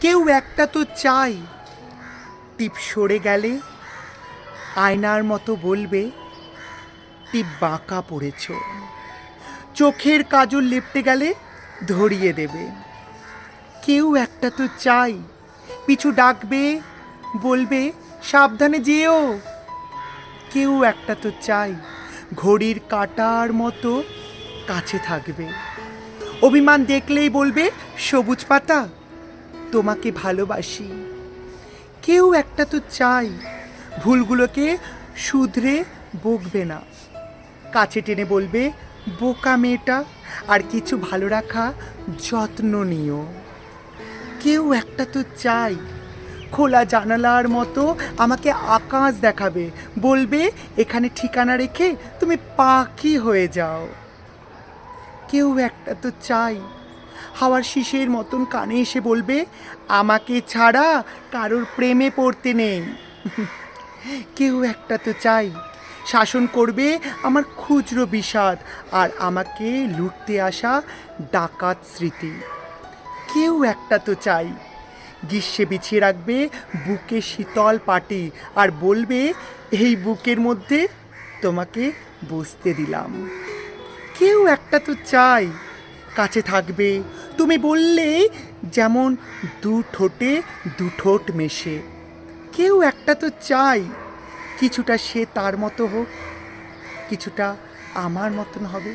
কেউ একটা তো চাই টিপ সরে গেলে, আয়নার মতো বলবে, টিপ বাঁকা পড়েছ। চোখের কাজল লেপটে গেলে ধরিয়ে দেবে। কেউ একটা তো চাই পিছু ডাকবে, বলবে, সাবধানে যেও। কেউ একটা তো চাই ঘড়ির কাটার মতো কাছে থাকবে। অভিমান দেখলেই বলবে, সবুজ পাতা। তোমাকে ভালোবাসি। কেউ একটা তো চাই, ভুলগুলোকে শুধরে বকবে না। কাছে টেনে বলবে, বোকা মেয়েটা, আর কিছু ভালো রাখা যত্ন নিও। কেউ একটা তো চাই, খোলা জানালার মতো আমাকে আকাশ দেখাবে, বলবে, এখানে ঠিকানা রেখে তুমি পাখি হয়ে যাও। কেউ একটা তো চাই হাওয়ার শিশের মতন কানে এসে বলবে, আমাকে ছাড়া কারোর প্রেমে পড়তে নেই। কেউ একটা তো চাই। শাসন করবে আমার খুচরো বিষাদ আর আমাকে লুটতে আসা ডাকাত স্মৃতি। কেউ একটা তো চাই। গ্রীষ্মে বিছিয়ে রাখবে বুকে শীতল পাটি আর বলবে, এই বুকের মধ্যে তোমাকে বসতে দিলাম। কেউ একটা তো চাই। কাছে থাকবে তুমি বললে যেমন দু ঠোঁটে দু ঠোঁট মেশে। কেউ একটা তো চাই, কিছুটা সে তার মতো হোক, কিছুটা আমার মতন হবে।